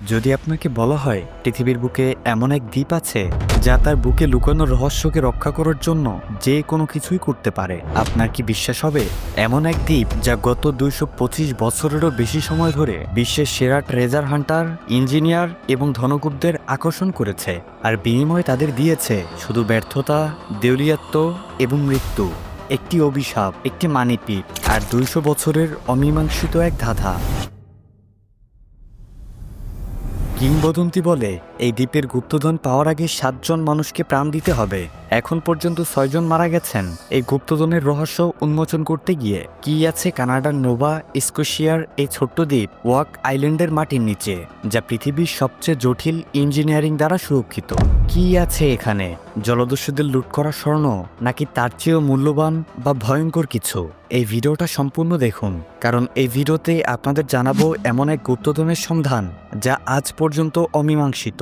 যদি আপনাকে বলা হয় পৃথিবীর বুকে এমন এক দ্বীপ আছে, যা তার বুকে লুকানো রহস্যকে রক্ষা করার জন্য যে কোনো কিছুই করতে পারে, আপনার কি বিশ্বাস হবে? এমন এক দ্বীপ যা গত দুইশো পঁচিশ বছরেরও বেশি সময় ধরে বিশ্বের সেরা ট্রেজার হান্টার ইঞ্জিনিয়ার এবং ধনকুবদের আকর্ষণ করেছে আর বিনিময়ে তাদের দিয়েছে শুধু ব্যর্থতা, দেউলিয়াত্ব এবং মৃত্যু। একটি অভিশাপ, একটি মানিপিট আর দুইশো বছরের অমীমাংসিত এক ধাঁধা। কিংবদন্তি বলে এই দ্বীপের গুপ্তধন পাওয়ার আগে সাতজন মানুষকে প্রাণ দিতে হবে। এখন পর্যন্ত ছয়জন মারা গেছেন। এই গুপ্তধনের রহস্য উন্মোচন করতে গিয়ে কি আছে কানাডার নোভা, স্কোশিয়ার, এই ছোট্ট দ্বীপ, ওয়াক আইল্যান্ডের মাটির নিচে, যা পৃথিবীর সবচেয়ে জটিল ইঞ্জিনিয়ারিং দ্বারা সুরক্ষিত? কি আছে এখানে? জলদস্যুদের লুট করা স্বর্ণ, নাকি তার চেয়েও মূল্যবান বা ভয়ঙ্কর কিছু? এই ভিডিওটা সম্পূর্ণ দেখুন, কারণ এই ভিডিওতে আপনাদের জানাব এমন এক গুপ্তধনের সন্ধান, যা আজ পর্যন্ত অমীমাংসিত।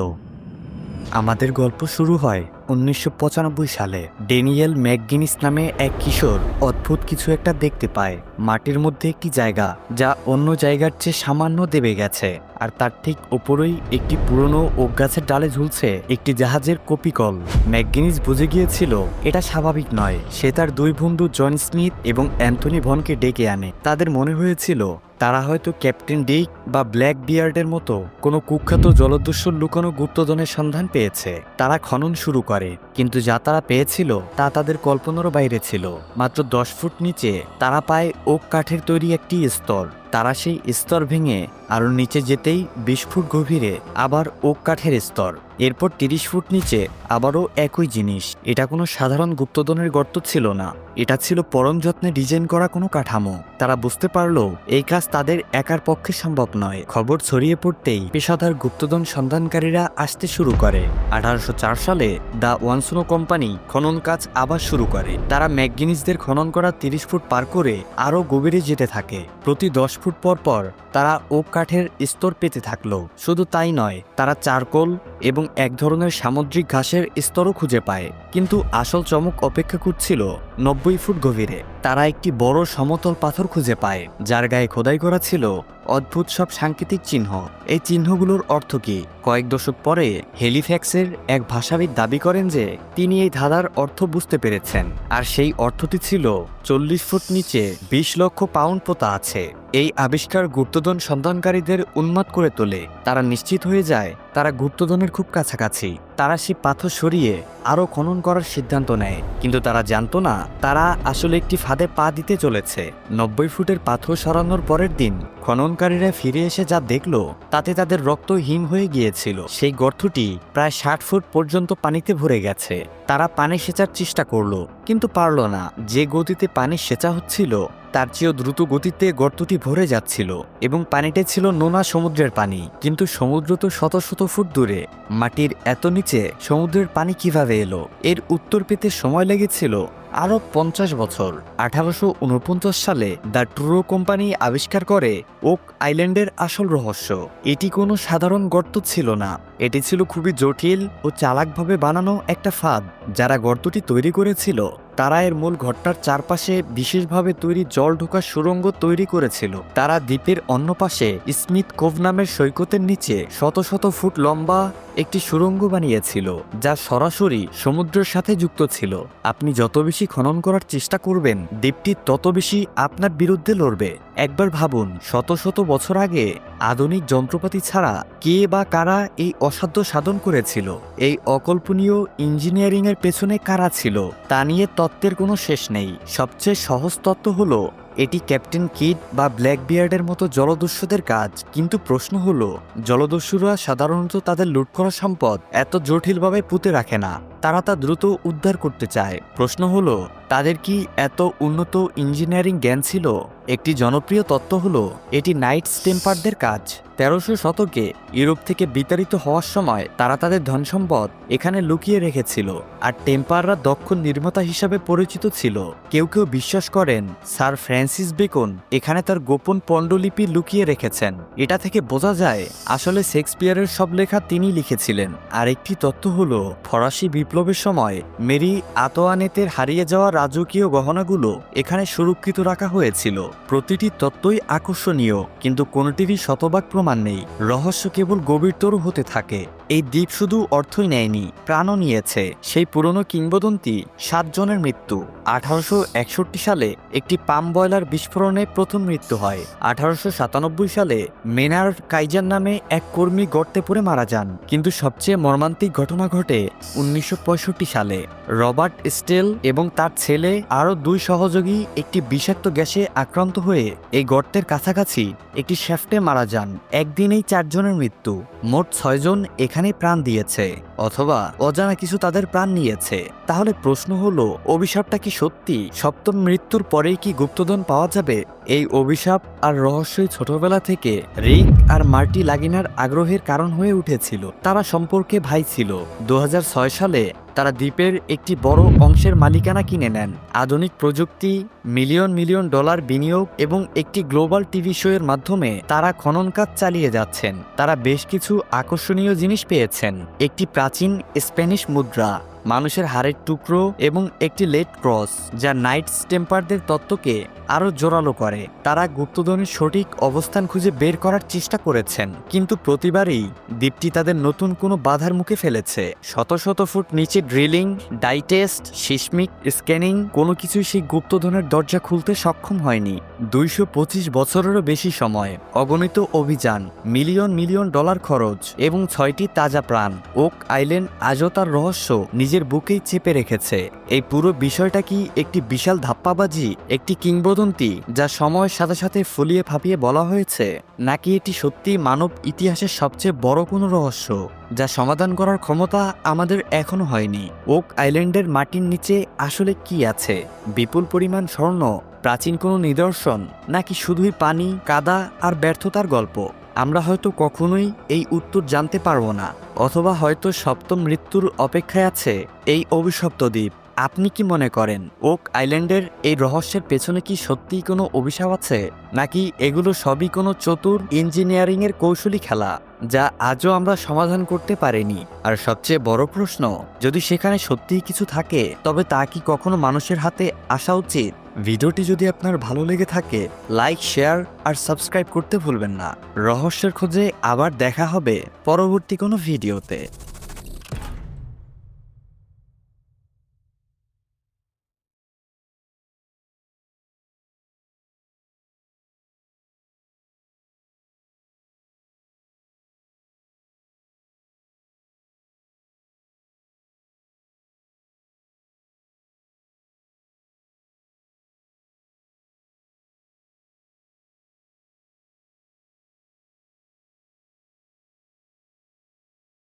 আমাদের গল্প শুরু হয় উনিশশো পঁচানব্বই সালে। ডেনিয়েল ম্যাকগিনিস নামে এক কিশোর অদ্ভুত কিছু একটা দেখতে পায়। মাটির মধ্যে একটি জায়গা, যা অন্য জায়গার চেয়ে সামান্য দেবে গেছে। আর তার ঠিক ওপরেই একটি পুরনো ওক গাছের ডালে ঝুলছে একটি জাহাজের কপিকল। ম্যাকগিনিস বুঝে গিয়েছিল, এটা স্বাভাবিক নয়। সে তার দুই বন্ধু জন স্মিথ এবং অ্যান্থনি ভনকে ডেকে আনে। তাদের মনে হয়েছিল, তারা হয়তো ক্যাপ্টেন ডিক বা ব্ল্যাক বিয়ার্ডের মতো কোনো কুখ্যাত জলদস্যুর লুকানো গুপ্তধনের সন্ধান পেয়েছে। তারা খনন শুরু করে, কিন্তু যা তারা পেয়েছিল তা তাদের কল্পনারও বাইরে ছিল। মাত্র দশ ফুট নিচে তারা পায় ওক কাঠের তৈরি একটি স্তর। তারা সেই স্তর ভেঙে আরও নিচে যেতেই বিশ ফুট গভীরে আবার ওক কাঠের স্তর। এরপর তিরিশ ফুট নিচে আবারও একই জিনিস। এটা কোনো সাধারণ গুপ্তধনের গর্ত ছিল না। এটা ছিল পরম যত্নে ডিজাইন করা কোনো কাঠামো। তারা বুঝতে পারল, এই কাজ তাদের একার পক্ষে সম্ভব নয়। খবর ছড়িয়ে পড়তেই পেশাদার গুপ্তধন সন্ধানকারীরা আসতে শুরু করে। আঠারোশো চার সালে দ্য ওয়ানসুনো কোম্পানি খনন কাজ আবার শুরু করে। তারা ম্যাকগিনিসদের খনন করা তিরিশ ফুট পার করে আরও গভীরে যেতে থাকে। প্রতি দশ ফুট পর পর তারা ওক কাঠের স্তর পেতে থাকল। শুধু তাই নয়, তারা চারকোল এবং এক ধরনের সামুদ্রিক ঘাসের স্তরও খুঁজে পায়। কিন্তু আসল চমক অপেক্ষা করছিল নব্বই ফুট গভীরে। তারা একটি বড় সমতল পাথর খুঁজে পায়, যার গায়ে খোদাই করা ছিল অদ্ভুত সব সাংকেতিক চিহ্ন। এই চিহ্নগুলোর অর্থ কি? কয়েক দশক পরে হেলিফ্যাক্সের এক ভাষাবিদ দাবি করেন যে, তিনি এই ধাঁধার অর্থ বুঝতে পেরেছেন। আর সেই অর্থটি ছিল, চল্লিশ ফুট নিচে বিশ লক্ষ পাউন্ড পোতা আছে। এই আবিষ্কার গুপ্তধন সন্ধানকারীদের উন্মাদ করে তোলে। তারা নিশ্চিত হয়ে যায়, তারা গুপ্তধনের খুব কাছাকাছি। তারা সেই পাথর সরিয়ে আরও খনন করার সিদ্ধান্ত নেয়। কিন্তু তারা জানতো না, তারা আসলে একটি ফাঁদে পা দিতে চলেছে। নব্বই ফুটের পাথর সরানোর পরের দিন খননকারীরা ফিরে এসে যা দেখল, তাতে তাদের রক্ত হিম হয়ে গিয়েছিল। সেই গর্তটি প্রায় ষাট ফুট পর্যন্ত পানিতে ভরে গেছে। তারা পানি সেচার চেষ্টা করল, কিন্তু পারল না। যে গতিতে পানি সেচা হচ্ছিল তার চেয়েও দ্রুত গতিতে গর্তটি ভরে যাচ্ছিল এবং পানিটা ছিল নোনা সমুদ্রের পানি। কিন্তু সমুদ্র তো শত শত ফুট দূরে। মাটির এত নিচে সমুদ্রের পানি কীভাবে এলো? এর উত্তর পেতে সময় লেগেছিল আরও পঞ্চাশ বছর। আঠারোশো উনপঞ্চাশ সালে দ্য ট্রুরো কোম্পানি আবিষ্কার করে ওক আইল্যান্ডের আসল রহস্য। এটি কোনো সাধারণ গর্ত ছিল না। এটি ছিল খুবই জটিল ও চালাকভাবে বানানো একটা ফাঁদ, যারা গর্তটি তৈরি করেছিল। তারা এর মূল ঘরটার চারপাশে বিশেষভাবে তৈরি জল ঢোকার সুড়ঙ্গ তৈরি করেছিল। তারা দ্বীপের অন্য পাশে স্মিথ কোভ নামের সৈকতের নিচে শত শত ফুট লম্বা একটি সুড়ঙ্গ বানিয়েছিল, যা সরাসরি সমুদ্রের সাথে যুক্ত ছিল। আপনি যত বেশি খনন করার চেষ্টা করবেন, দ্বীপটি তত বেশি আপনার বিরুদ্ধে লড়বে। একবার ভাবুন, শত শত বছর আগে আধুনিক যন্ত্রপাতি ছাড়া কে বা কারা এই অসাধ্য সাধন করেছিল? এই অকল্পনীয় ইঞ্জিনিয়ারিংয়ের পেছনে কারা ছিল? তা নিয়ে তত্ত্বের কোনো শেষ নেই। সবচেয়ে সহজ তত্ত্ব হলো, এটি ক্যাপ্টেন কিড বা ব্ল্যাক বিয়ার্ডের মতো জলদস্যুদের কাজ। কিন্তু প্রশ্ন হলো, জলদস্যুরা সাধারণত তাদের লুট করা সম্পদ এত জটিলভাবে পুঁতে রাখে না। তারা তা দ্রুত উদ্ধার করতে চায়। প্রশ্ন হলো, তাদের কি এত উন্নত ইঞ্জিনিয়ারিং জ্ঞান ছিল? একটি জনপ্রিয় তত্ত্ব হলো, এটি নাইটস টেম্পারদের কাজ। তেরোশো শতকে ইউরোপ থেকে বিতাড়িত হওয়ার সময় তারা তাদের ধনসম্পদ এখানে লুকিয়ে রেখেছিল, আর টেম্পাররা দক্ষ নির্মাতা হিসাবে পরিচিত ছিল। কেউ কেউ বিশ্বাস করেন, স্যার ফ্রান্সিস বেকন এখানে তার গোপন পণ্ডলিপি লুকিয়ে রেখেছেন। এটা থেকে বোঝা যায়, আসলে শেক্সপিয়ারের সব লেখা তিনি লিখেছিলেন। আর একটি তত্ত্ব হল, ফরাসি বিপ্লবের সময় মেরি আতোয়ানেতের হারিয়ে যাওয়া রাজকীয় গহনাগুলো এখানে সুরক্ষিত রাখা হয়েছিল। প্রতিটি তত্ত্বই আকর্ষণীয়, কিন্তু কোনটিরই শতভাগ প্রমাণ প্রমাণ নেই। রহস্য কেবল গভীরতর হতে থাকে। এই দ্বীপ শুধু অর্থই নেয়নি, প্রাণও নিয়েছে। সেই পুরনো কিংবদন্তি, সাতজনের মৃত্যু। আঠারোশো একষট্টি সালে একটি পাম বয়লার বিস্ফোরণে প্রথম মৃত্যু হয়। আঠারোশো সাতানব্বই সালে মেনার কাইজার নামে এক কর্মী গর্তে পড়ে মারা যান। কিন্তু সবচেয়ে মর্মান্তিক ঘটনা ঘটে উনিশশো পঁয়ষট্টি সালে। রবার্ট স্টেল এবং তার ছেলে, আরও দুই সহযোগী একটি বিষাক্ত গ্যাসে আক্রান্ত হয়ে এই গর্তের কাছাকাছি একটি শ্যাফটে মারা যান। একদিনেই চারজনের মৃত্যু। মোট ছয়জন এখানে প্রাণ দিয়েছে, অথবা অজানা কিছু তাদের প্রাণ নিয়েছে। তাহলে প্রশ্ন হলো, অভিশাপটা কি সত্যি? সপ্তম মৃত্যুর পরেই কি গুপ্তধন পাওয়া যাবে? এই অভিশাপ আর রহস্যই ছোটবেলা থেকে রিক আর মার্টি লাগিনার আগ্রহের কারণ হয়ে উঠেছিল। তারা সম্পর্কে ভাই ছিল। দু হাজার ছয় সালে তারা দ্বীপের একটি বড় অংশের মালিকানা কিনে নেন। আধুনিক প্রযুক্তি, মিলিয়ন মিলিয়ন ডলার বিনিয়োগ এবং একটি গ্লোবাল টিভি শো এর মাধ্যমে তারা খনন কাজ চালিয়ে যাচ্ছেন। তারা বেশ কিছু আকর্ষণীয় জিনিস পেয়েছেন। একটি প্রাচীন স্প্যানিশ মুদ্রা। মানুষের হাড়ের টুকরো এবং একটি লেড ক্রস, যা নাইটস টেম্পারদের তত্ত্বকে আরও জোরালো করে। তারা গুপ্তধনের সঠিক অবস্থান খুঁজে বের করার চেষ্টা করেছেন, কিন্তু প্রতিবারই দ্বীপটি তাদের নতুন কোনো বাধার মুখে ফেলেছে। শত শত ফুট নিচে ড্রিলিং, ডাইটেস্ট, সিসমিক, স্ক্যানিং, কোনো কিছুই সেই গুপ্তধনের দরজা খুলতে সক্ষম হয়নি। দুইশো পঁচিশ বছরেরও বেশি সময়, অগণিত অভিযান, মিলিয়ন মিলিয়ন ডলার খরচ এবং ছয়টি তাজা প্রাণ। ওক আইল্যান্ড আজও তার রহস্য নিজের বুকেই চেপে রেখেছে। এই পুরো বিষয়টা কি একটি বিশাল ধাপ্পাবাজি, একটি কিংবদন্তি যা সময়ের সাথে সাথে ফুলিয়ে ফাঁপিয়ে বলা হয়েছে? নাকি এটি সত্যি মানব ইতিহাসের সবচেয়ে বড় কোনো রহস্য, যা সমাধান করার ক্ষমতা আমাদের এখনও হয়নি? ওক আইল্যান্ডের মাটির নিচে আসলে কি আছে? বিপুল পরিমাণ স্বর্ণ, প্রাচীন কোনো নিদর্শন, নাকি শুধুই পানি, কাদা আর ব্যর্থতার গল্প? আমরা হয়তো কখনোই এই উত্তর জানতে পারব না, অথবা হয়তো সপ্তম মৃত্যুর অপেক্ষায় আছে এই অভিশপ্ত দ্বীপ। আপনি কি মনে করেন ওক আইল্যান্ডের এই রহস্যের পেছনে কি সত্যিই কোনো অভিশাপ আছে? নাকি এগুলো সবই কোনো চতুর ইঞ্জিনিয়ারিং এর কৌশলী খেলা, যা আজও আমরা সমাধান করতে পারিনি? আর সবচেয়ে বড় প্রশ্ন, যদি সেখানে সত্যিই কিছু থাকে, তবে তা কি কখনো মানুষের হাতে আসা উচিত? ভিডিওটি যদি আপনার ভালো লেগে থাকে, লাইক, শেয়ার আর সাবস্ক্রাইব করতে ভুলবেন না। রহস্যের খোঁজে আবার দেখা হবে পরবর্তী কোনো ভিডিওতে।